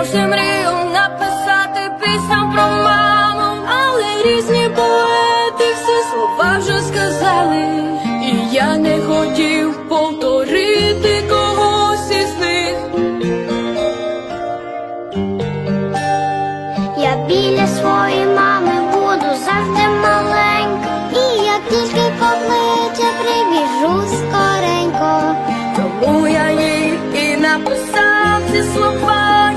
завжди мрію написати пісню про маму, але різні поети всі слова вже сказали, і я не хотів повторити когось із них. Я біля своєї мами буду завжди маленька. І як тільки покличе, прибіжу скоренько. Тому я їй і написав ці слова,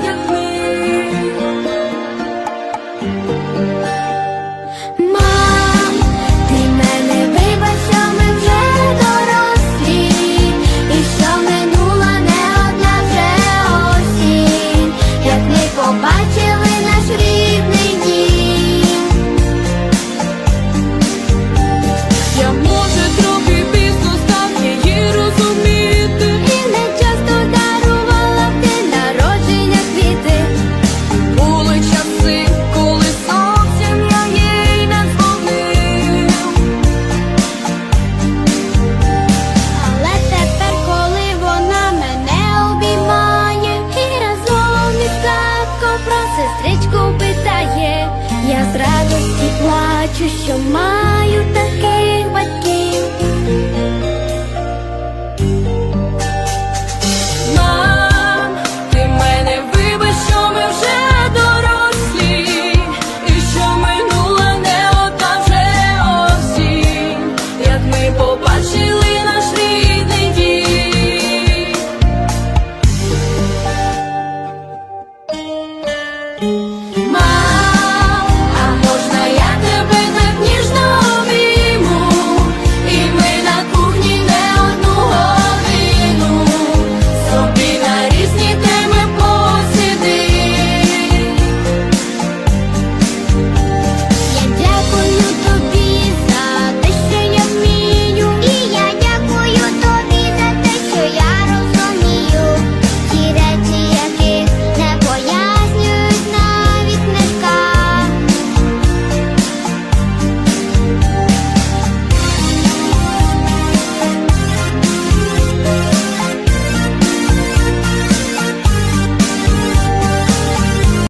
плачу, що маю таких батьків. Мам, ти мене вибач, що ми вже дорослі, і що минуло не одна вже як ми побачили.